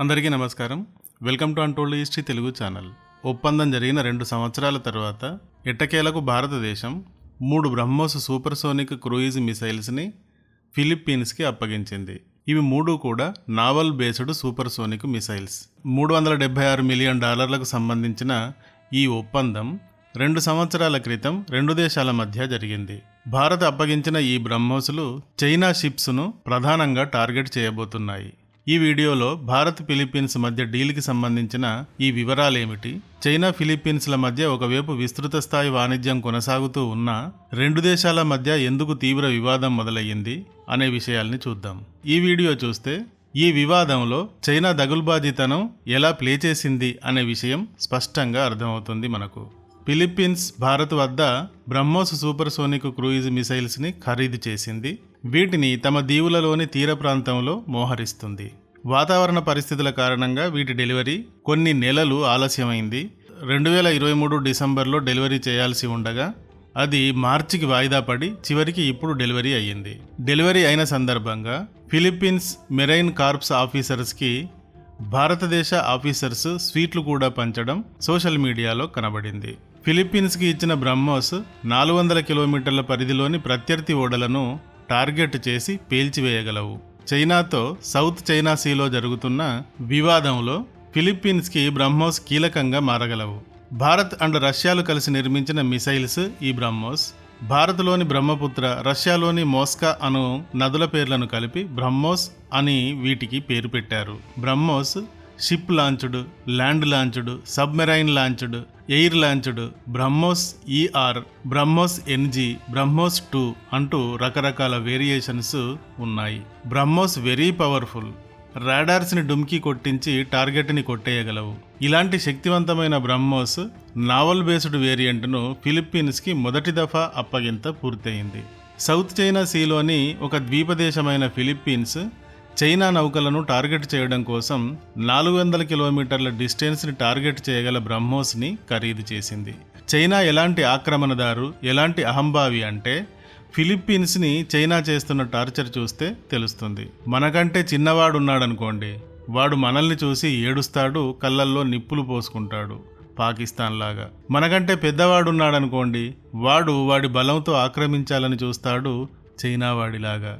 అందరికీ నమస్కారం. Welcome to untold history Telugu channel. ఒప్పందం జరిగిన రెండు సంవత్సరాల తర్వాత ఎట్టకేలకు భారతదేశం మూడు బ్రహ్మోస్ సూపర్సోనిక్ క్రూయిజ్ మిసైల్స్ని ఫిలిప్పీన్స్కి అప్పగించింది. ఇవి మూడు కూడా నావల్ బేస్డ్ సూపర్సోనిక్ మిసైల్స్. మూడు వందల డెబ్బై ఆరు మిలియన్ డాలర్లకు సంబంధించిన ఈ ఒప్పందం రెండు సంవత్సరాల క్రితం రెండు దేశాల మధ్య జరిగింది. భారత్ అప్పగించిన ఈ బ్రహ్మోసులు చైనా షిప్స్ను ప్రధానంగా టార్గెట్ చేయబోతున్నాయి. ఈ వీడియోలో భారత్ ఫిలిప్పీన్స్ మధ్య డీల్కి సంబంధించిన ఈ వివరాలేమిటి? చైనా ఫిలిప్పీన్స్ల మధ్య ఒకవైపు విస్తృత స్థాయి వాణిజ్యం కొనసాగుతూ ఉన్నా రెండు దేశాల మధ్య ఎందుకు తీవ్ర వివాదం మొదలయ్యింది అనే విషయాల్ని చూద్దాం. ఈ వీడియో చూస్తే ఈ వివాదంలో చైనా దగుల్బాజీతనం ఎలా ప్లే చేసింది అనే విషయం స్పష్టంగా అర్థమవుతుంది మనకు. ఫిలిప్పీన్స్ భారత్ వద్ద బ్రహ్మోస్ సూపర్సోనిక్ క్రూయిజ్ మిసైల్స్ని ఖరీదు చేసింది. వీటిని తమ దీవులలోని తీర ప్రాంతంలో మోహరిస్తుంది. వాతావరణ పరిస్థితుల కారణంగా వీటి డెలివరీ కొన్ని నెలలు ఆలస్యమైంది. రెండు వేల ఇరవై మూడు డిసెంబర్లో డెలివరీ చేయాల్సి ఉండగా అది మార్చికి వాయిదా పడి చివరికి ఇప్పుడు డెలివరీ అయ్యింది. డెలివరీ అయిన సందర్భంగా ఫిలిప్పీన్స్ మెరైన్ కార్ప్స్ ఆఫీసర్స్కి భారతదేశ ఆఫీసర్స్ స్వీట్లు కూడా పంచడం సోషల్ మీడియాలో కనబడింది. ఫిలిప్పీన్స్కి ఇచ్చిన బ్రహ్మోస్ నాలుగు వందల కిలోమీటర్ల పరిధిలోని ప్రత్యర్థి ఓడలను టార్గెట్ చేసి పేల్చివేయగలవు. చైనాతో సౌత్ చైనా సీలో జరుగుతున్న వివాదంలో ఫిలిప్పీన్స్కి బ్రహ్మోస్ కీలకంగా మారగలవు. భారత్ అండ్ రష్యాలు కలిసి నిర్మించిన మిసైల్స్ ఈ బ్రహ్మోస్. భారత్లోని బ్రహ్మపుత్ర రష్యాలోని మోస్కా అను నదుల పేర్లను కలిపి బ్రహ్మోస్ అని వీటికి పేరు పెట్టారు. BrahMos ship launched land launched submarine launched air launched BrahMos ER BrahMos NG BrahMos two అంటూ రకరకాల వేరియేషన్స్ ఉన్నాయి. బ్రహ్మోస్ వెరీ పవర్ఫుల్ రాడార్స్ని డుమ్కి కొట్టించి టార్గెట్ని కొట్టేయగలవు. ఇలాంటి శక్తివంతమైన బ్రహ్మోస్ నావల్ బేస్డ్ వేరియంట్ను ఫిలిప్పీన్స్కి మొదటి దఫా అప్పగింత పూర్తయింది. సౌత్ చైనా సీలోని ఒక ద్వీపదేశమైన ఫిలిప్పీన్స్ చైనా నౌకలను టార్గెట్ చేయడం కోసం నాలుగు వందల కిలోమీటర్ల డిస్టెన్స్ని టార్గెట్ చేయగల బ్రహ్మోస్ని ఖరీదు చేసింది. చైనా ఎలాంటి ఆక్రమణదారు ఎలాంటి అహంభావి అంటే ఫిలిప్పీన్స్ని చైనా చేస్తున్న టార్చర్ చూస్తే తెలుస్తుంది. మనకంటే చిన్నవాడున్నాడనుకోండి వాడు మనల్ని చూసి ఏడుస్తాడు కళ్ళల్లో నిప్పులు పోసుకుంటాడు పాకిస్తాన్ లాగా మనకంటే పెద్దవాడున్నాడనుకోండి వాడు వాడి బలంతో ఆక్రమించాలని చూస్తాడు చైనా వాడిలాగా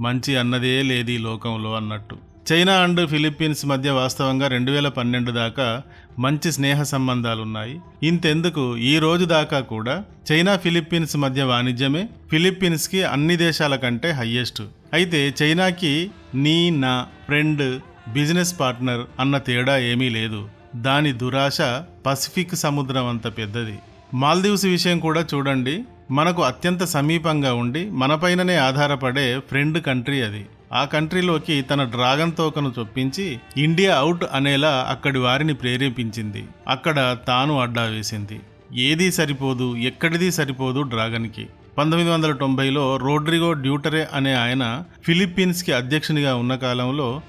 మంచి అన్నదే లేదు ఈ లోకంలో అన్నట్టు. చైనా అండ్ ఫిలిప్పీన్స్ మధ్య వాస్తవంగా రెండు వేల పన్నెండు దాకా మంచి స్నేహ సంబంధాలున్నాయి. ఇంతెందుకు ఈ రోజు దాకా కూడా చైనా ఫిలిప్పీన్స్ మధ్య వాణిజ్యమే ఫిలిప్పీన్స్కి అన్ని దేశాల కంటే హయ్యెస్ట్. అయితే చైనాకి నీ నా ఫ్రెండ్ బిజినెస్ పార్ట్నర్ అన్న తేడా ఏమీ లేదు. దాని దురాశ పసిఫిక్ సముద్రం అంత పెద్దది. మాల్దీవ్స్ విషయం కూడా చూడండి. మనకు అత్యంత సమీపంగా ఉండి మనపైననే ఆధారపడే ఫ్రెండ్ కంట్రీ అది. ఆ కంట్రీలోకి తన డ్రాగన్ తోకను చొప్పించి ఇండియా అవుట్ అనేలా అక్కడి వారిని ప్రేరేపించింది. అక్కడ తాను అడ్డా వేసింది. ఏదీ సరిపోదు ఎక్కడిది సరిపోదు డ్రాగన్కి. పంతొమ్మిది వందల తొంభైలో రోడ్రిగో డ్యూటరే అనే ఆయన ఫిలిప్పీన్స్కి అధ్యక్షునిగా ఉన్న కాలంలో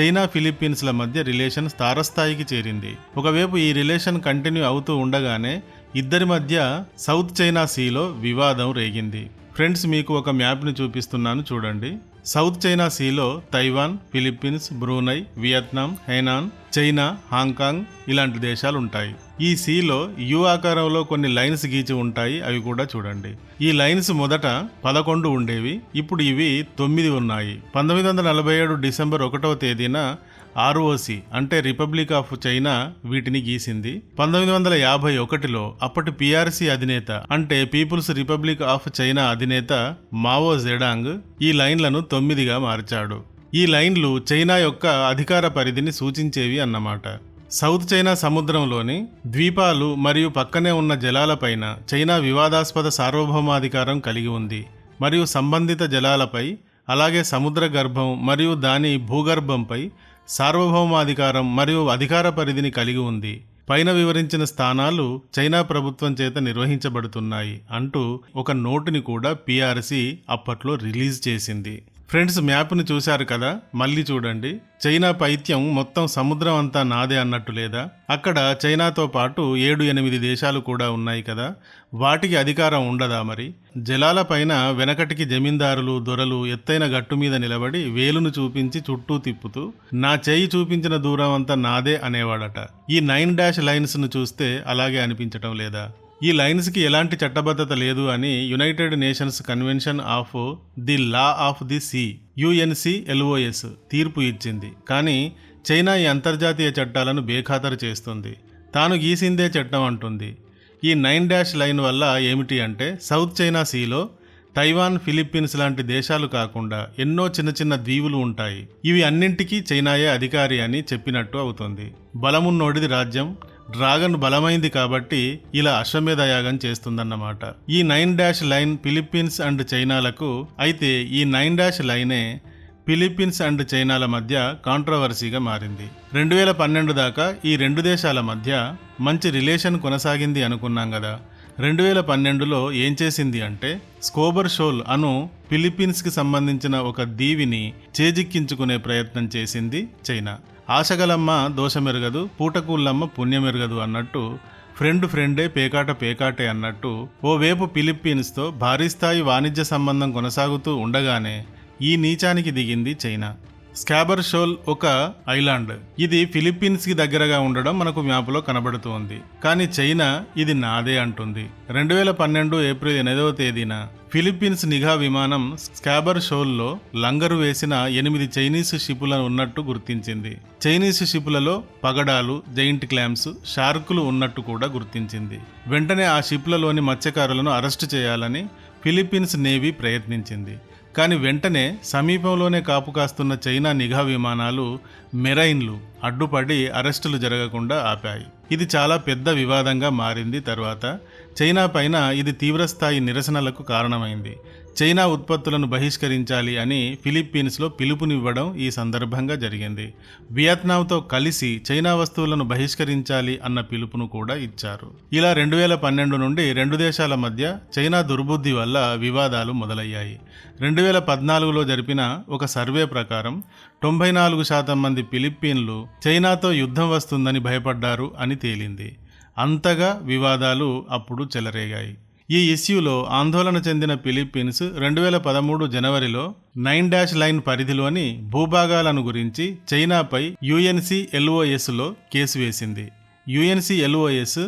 చైనా ఫిలిప్పీన్స్ల మధ్య రిలేషన్ తారస్థాయికి చేరింది. ఒకవైపు ఈ రిలేషన్ కంటిన్యూ అవుతూ ఉండగానే ఇద్దరి మధ్య సౌత్ చైనా సీలో వివాదం రేగింది. ఫ్రెండ్స్ మీకు ఒక మ్యాప్ని చూపిస్తున్నాను చూడండి. South China సీలో Taiwan Philippines Brunei Vietnam Hainan China Hong Kong ఇలాంటి దేశాలు ఉంటాయి ఈ సీలో యు ఆకారంలో కొన్ని లైన్స్ గీచి ఉంటాయి అవి కూడా చూడండి. ఈ లైన్స్ మొదట పదకొండు ఉండేవి ఇప్పుడు ఇవి తొమ్మిది ఉన్నాయి. పంతొమ్మిది వందల నలభై ఏడు డిసెంబర్ ఒకటవ తేదీన ఆర్ఓసి అంటే రిపబ్లిక్ ఆఫ్ చైనా వీటిని గీసింది. పంతొమ్మిది వందల యాభై ఒకటిలో అప్పటి పిఆర్సి అధినేత అంటే పీపుల్స్ రిపబ్లిక్ ఆఫ్ చైనా అధినేత మావో జెడాంగ్ ఈ లైన్లను తొమ్మిదిగా మార్చాడు. ఈ లైన్లు చైనా యొక్క అధికార పరిధిని సూచించేవి అన్నమాట. సౌత్ చైనా సముద్రంలోని ద్వీపాలు మరియు పక్కనే ఉన్న జలాలపైన చైనా వివాదాస్పద సార్వభౌమాధికారం కలిగి ఉంది. మరియు సంబంధిత జలాలపై అలాగే సముద్ర గర్భం మరియు దాని భూగర్భంపై సార్వభౌమాధికారం మరియు అధికార పరిధిని కలిగి ఉంది. పైన వివరించిన స్థానాలు చైనా ప్రభుత్వం చేత నిర్వహించబడుతున్నాయి అంటూ ఒక నోటుని కూడా పీఆర్సీ అప్పట్లో రిలీజ్ చేసింది. ఫ్రెండ్స్ మ్యాప్ను చూశారు కదా? మళ్ళీ చూడండి. చైనా పైత్యం మొత్తం సముద్రం అంతా నాదే అన్నట్టు లేదా? అక్కడ చైనాతో పాటు ఏడు ఎనిమిది దేశాలు కూడా ఉన్నాయి కదా? వాటికి అధికారం ఉండదా మరి? జలాల పైన వెనకటికి జమీందారులు దొరలు ఎత్తైన గట్టు మీద నిలబడి వేలును చూపించి చుట్టూ తిప్పుతూ నా చేయి చూపించిన దూరం అంతా నాదే అనేవాడట. ఈ నైన్ డాష్ లైన్స్ను చూస్తే అలాగే అనిపించటం లేదా? ఈ లైన్స్కి ఎలాంటి చట్టబద్ధత లేదు అని United Nations convention of the law of the sea UNCLOS తీర్పు ఇచ్చింది. కానీ చైనా ఈ అంతర్జాతీయ చట్టాలను బేఖాతరు చేస్తుంది. తాను గీసిందే చట్టం అంటుంది. ఈ నైన్ డాష్ లైన్ వల్ల ఏమిటి అంటే సౌత్ చైనా సీలో తైవాన్ ఫిలిప్పీన్స్ లాంటి దేశాలు కాకుండా ఎన్నో చిన్న చిన్న ద్వీవులు ఉంటాయి. ఇవి అన్నింటికీ చైనాయే అధికారి అని చెప్పినట్టు అవుతుంది. బలమున్నోడిది రాజ్యం డ్రాగన్ బలమైంది కాబట్టి ఇలా అశ్వమేధ యాగం చేస్తుందన్నమాట. ఈ nine dash line Philippines and చైనాలకు అయితే ఈ నైన్ డాష్ లైనే ఫిలిప్పీన్స్ అండ్ చైనాల మధ్య కాంట్రవర్సీగా మారింది. రెండు వేల పన్నెండు దాకా ఈ రెండు దేశాల మధ్య మంచి రిలేషన్ కొనసాగింది అనుకున్నాం కదా. రెండు వేల పన్నెండులో ఏం చేసింది అంటే స్కోబర్ షోల్ అను ఫిలిప్పీన్స్కి సంబంధించిన ఒక దీవిని చేజిక్కించుకునే ప్రయత్నం చేసింది చైనా. ఆశగలమ్మ దోషమెరగదు పూటకూళ్ళమ్మ పుణ్యమెరగదు అన్నట్టు ఫ్రెండ్ ఫ్రెండే పేకాట పేకాటే అన్నట్టు ఓవేపు ఫిలిప్పీన్స్తో భారీ స్థాయి వాణిజ్య సంబంధం కొనసాగుతూ ఉండగానే ఈ నీచానికి దిగింది చైనా. స్కాబర్ షోల్ ఒక ఐలాండ్. ఇది ఫిలిప్పీన్స్కి దగ్గరగా ఉండడం మనకు మ్యాప్లో కనబడుతోంది. కానీ చైనా ఇది నాదే అంటుంది. రెండు వేల పన్నెండు ఏప్రిల్ ఎనిమిదవ తేదీన ఫిలిప్పీన్స్ నిఘా విమానం స్కాబర్ షోల్లో లంగరు వేసిన ఎనిమిది చైనీస్ షిపులను ఉన్నట్టు గుర్తించింది. చైనీస్ షిపులలో పగడాలు జైంట్ క్లామ్స్ షార్కులు ఉన్నట్టు కూడా గుర్తించింది. వెంటనే ఆ షిప్లలోని మత్స్యకారులను అరెస్టు చేయాలని ఫిలిప్పీన్స్ నేవీ ప్రయత్నించింది. కానీ వెంటనే సమీపంలోనే కాపు కాస్తున్న చైనా నిఘా విమానాలు మెరైన్లు అడ్డుపడి అరెస్టులు జరగకుండా ఆపాయి. ఇది చాలా పెద్ద వివాదంగా మారింది. తర్వాత చైనా పైన ఇది తీవ్రస్థాయి నిరసనలకు కారణమైంది. చైనా ఉత్పత్తులను బహిష్కరించాలి అని ఫిలిప్పీన్స్లో పిలుపునివ్వడం ఈ సందర్భంగా జరిగింది. వియత్నాంతో కలిసి చైనా వస్తువులను బహిష్కరించాలి అన్న పిలుపును కూడా ఇచ్చారు. ఇలా రెండు వేల పన్నెండు నుండి రెండు దేశాల మధ్య చైనా దుర్బుద్ధి వల్ల వివాదాలు మొదలయ్యాయి. రెండు వేల పద్నాలుగులో జరిపిన ఒక సర్వే ప్రకారం తొంభై నాలుగు శాతం మంది ఫిలిప్పీన్లు చైనాతో యుద్ధం వస్తుందని భయపడ్డారు అని తేలింది. అంతగా వివాదాలు అప్పుడు చెలరేగాయి. ఈ ఇష్యూలో ఆందోళన చెందిన ఫిలిప్పీన్స్ రెండు వేల పదమూడు జనవరిలో నైన్ డాష్ లైన్ పరిధిలోని భూభాగాలను గురించి చైనాపై యుఎన్సి ఎల్ఓఎస్లో కేసు వేసింది. UNCLOS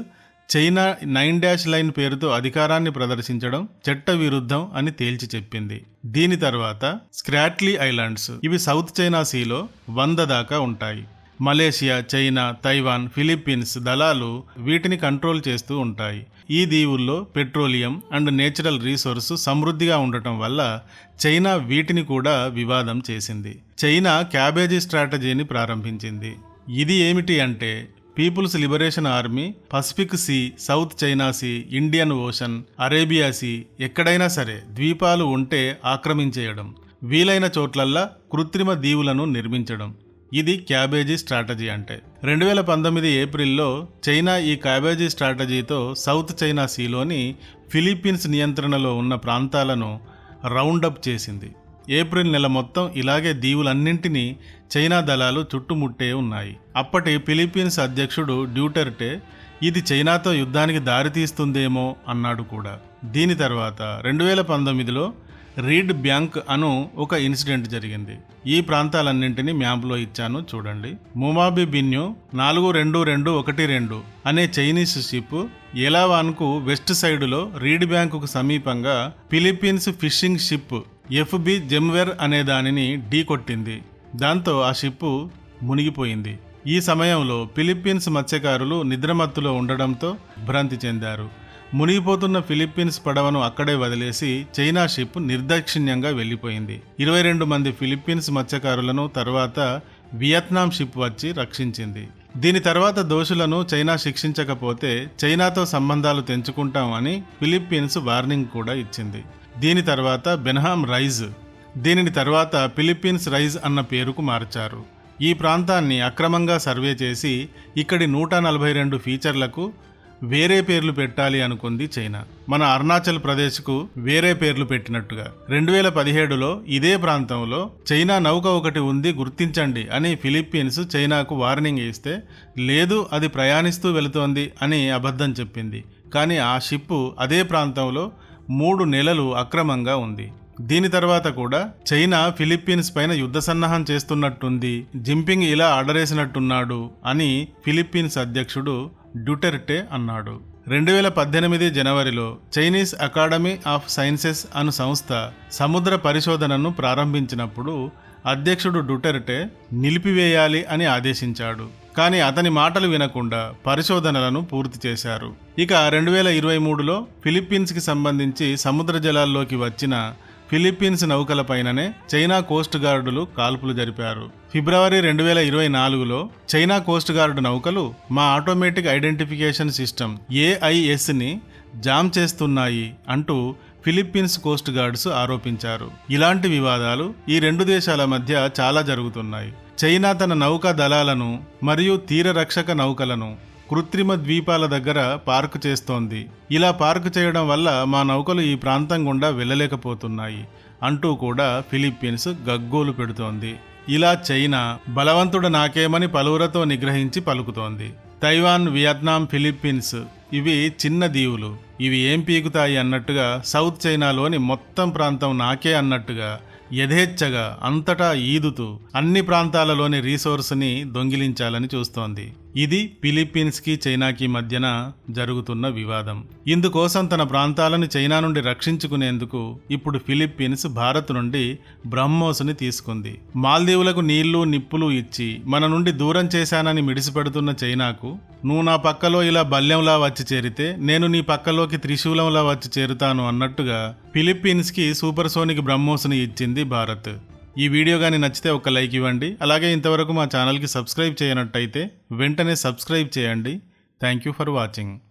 China nine dash line పేరుతో అధికారాన్ని ప్రదర్శించడం చట్ట విరుద్ధం అని తేల్చి చెప్పింది. దీని తర్వాత స్క్రాట్లీ ఐలాండ్స్ ఇవి సౌత్ చైనా సీలో వంద దాకా ఉంటాయి. మలేషియా చైనా తైవాన్ ఫిలిప్పీన్స్ దళాలు వీటిని కంట్రోల్ చేస్తూ ఉంటాయి. ఈ దీవుల్లో పెట్రోలియం అండ్ నేచురల్ రీసోర్స్ సమృద్ధిగా ఉండటం వల్ల చైనా వీటిని కూడా వివాదం చేసింది. చైనా క్యాబేజీ స్ట్రాటజీని ప్రారంభించింది. ఇది ఏమిటి అంటే people's liberation army pacific sea south China sea Indian ocean Arabia sea ఎక్కడైనా సరే ద్వీపాలు ఉంటే ఆక్రమించేయడం వీలైన చోట్లల్లా కృత్రిమ దీవులను నిర్మించడం. ఇది క్యాబేజీ స్ట్రాటజీ అంటే. రెండు వేల పంతొమ్మిది ఏప్రిల్లో చైనా ఈ క్యాబేజీ స్ట్రాటజీతో సౌత్ చైనా సీలోని ఫిలిప్పీన్స్ నియంత్రణలో ఉన్న ప్రాంతాలను రౌండప్ చేసింది. ఏప్రిల్ నెల మొత్తం ఇలాగే దీవులన్నింటినీ చైనా దళాలు చుట్టుముట్టే ఉన్నాయి. అప్పటి ఫిలిప్పీన్స్ అధ్యక్షుడు డ్యూటర్టే ఇది చైనాతో యుద్ధానికి దారితీస్తుందేమో అన్నాడు కూడా. దీని తర్వాత రెండు వేల పంతొమ్మిదిలో రీడ్ బ్యాంక్ అను ఒక ఇన్సిడెంట్ జరిగింది. ఈ ప్రాంతాలన్నింటినీ మ్యాప్లో ఇచ్చాను చూడండి. ముమాబి బిన్యు నాలుగు రెండు రెండు ఒకటి రెండు అనే చైనీస్ షిప్ ఎలావాన్కు వెస్ట్ సైడులో రీడ్ బ్యాంకుకు సమీపంగా ఫిలిప్పీన్స్ ఫిషింగ్ షిప్ ఎఫ్బి జెమ్వెర్ అనే దానిని ఢీ కొట్టింది. దాంతో ఆ షిప్ మునిగిపోయింది. ఈ సమయంలో ఫిలిప్పీన్స్ మత్స్యకారులు నిద్రమత్తులో ఉండడంతో భ్రాంతి చెందారు. మునిగిపోతున్న ఫిలిప్పీన్స్ పడవను అక్కడే వదిలేసి చైనా షిప్ నిర్దాక్షిణ్యంగా వెళ్ళిపోయింది. ఇరవై రెండు మంది ఫిలిప్పీన్స్ మత్స్యకారులను తర్వాత వియత్నాం షిప్ వచ్చి రక్షించింది. దీని తర్వాత దోషులను చైనా శిక్షించకపోతే చైనాతో సంబంధాలు తెంచుకుంటాం అని ఫిలిప్పీన్స్ వార్నింగ్ కూడా ఇచ్చింది. దీని తర్వాత బెన్హామ్ రైజ్ దీనిని తర్వాత ఫిలిప్పీన్స్ రైజ్ అన్న పేరుకు మార్చారు. ఈ ప్రాంతాన్ని అక్రమంగా సర్వే చేసి ఇక్కడి నూట నలభై రెండు ఫీచర్లకు వేరే పేర్లు పెట్టాలి అనుకుంది చైనా. మన అరుణాచల్ ప్రదేశ్కు వేరే పేర్లు పెట్టినట్టుగా. రెండు వేల పదిహేడులో ఇదే ప్రాంతంలో చైనా నౌక ఒకటి ఉంది గుర్తించండి అని ఫిలిప్పీన్స్ చైనాకు వార్నింగ్ ఇస్తే లేదు అది ప్రయాణిస్తూ వెళుతోంది అని అబద్ధం చెప్పింది. కానీ ఆ షిప్పు అదే ప్రాంతంలో మూడు నెలలు అక్రమంగా ఉంది. దీని తర్వాత కూడా చైనా ఫిలిప్పీన్స్ పైన యుద్ధ సన్నాహం చేస్తున్నట్టుంది జింపింగ్ ఇలా ఆర్డరేసినట్టున్నాడు అని ఫిలిప్పీన్స్ అధ్యక్షుడు డ్యూటెర్టే అన్నాడు. రెండు వేల పద్దెనిమిది జనవరిలో చైనీస్ అకాడమీ ఆఫ్ సైన్సెస్ అను సంస్థ సముద్ర పరిశోధనను ప్రారంభించినప్పుడు అధ్యక్షుడు డుటెర్టే నిలిపివేయాలి అని ఆదేశించాడు. కానీ అతని మాటలు వినకుండా పరిశోధనలను పూర్తి చేశారు. ఇక రెండు వేల ఇరవై మూడులో ఫిలిప్పీన్స్కి సంబంధించి సముద్ర జలాల్లోకి వచ్చిన ఫిలిప్పీన్స్ నౌకలపైననే చైనా కోస్ట్ గార్డులు కాల్పులు జరిపారు. ఫిబ్రవరి రెండు వేల ఇరవై నాలుగులో చైనా కోస్ట్ గార్డు నౌకలు మా ఆటోమేటిక్ ఐడెంటిఫికేషన్ సిస్టమ్ ఏఐఎస్ని జామ్ చేస్తున్నాయి అంటూ ఫిలిప్పీన్స్ కోస్ట్ గార్డ్స్ ఆరోపించారు. ఇలాంటి వివాదాలు ఈ రెండు దేశాల మధ్య చాలా జరుగుతున్నాయి. చైనా తన నౌకా దళాలను మరియు తీర రక్షక నౌకలను కృత్రిమ ద్వీపాల దగ్గర పార్కు చేస్తోంది. ఇలా పార్కు చేయడం వల్ల మా నౌకలు ఈ ప్రాంతం గుండా వెళ్ళలేకపోతున్నాయి అంటూ కూడా ఫిలిప్పీన్స్ గగ్గోలు పెడుతోంది. ఇలా చైనా బలవంతుడు నాకేమని పలువురతో నిగ్రహించి పలుకుతోంది. తైవాన్ వియత్నాం ఫిలిప్పీన్స్ ఇవి చిన్న దీవులు. ఇవి ఏం పీకుతాయి అన్నట్టుగా సౌత్ చైనాలోని మొత్తం ప్రాంతం నాకే అన్నట్టుగా యథేచ్ఛగా అంతటా ఈదుతూ అన్ని ప్రాంతాలలోని రీసోర్స్ని దొంగిలించాలని చూస్తోంది. ఇది ఫిలిప్పీన్స్కి చైనాకి మధ్యన జరుగుతున్న వివాదం. ఇందుకోసం తన ప్రాంతాలను చైనా నుండి రక్షించుకునేందుకు ఇప్పుడు ఫిలిప్పీన్స్ భారత్ నుండి బ్రహ్మోస్ని తీసుకుంది. మాల్దీవులకు నీళ్ళు నిప్పులు ఇచ్చి మన నుండి దూరం చేశానని మిడిసిపెడుతున్న చైనాకు నువ్వు నా పక్కలో ఇలా బల్యంలా వచ్చి చేరితే నేను నీ పక్కలోకి త్రిశూలంలా వచ్చి చేరుతాను అన్నట్టుగా ఫిలిప్పీన్స్కి సూపర్ సోనిక్ బ్రహ్మోస్ని ఇచ్చింది భారత్. ఈ వీడియో కానీ నచ్చితే ఒక లైక్ ఇవ్వండి. అలాగే ఇంతవరకు మా ఛానల్కి సబ్స్క్రైబ్ చేయనట్టయితే వెంటనే సబ్స్క్రైబ్ చేయండి. Thank you for watching.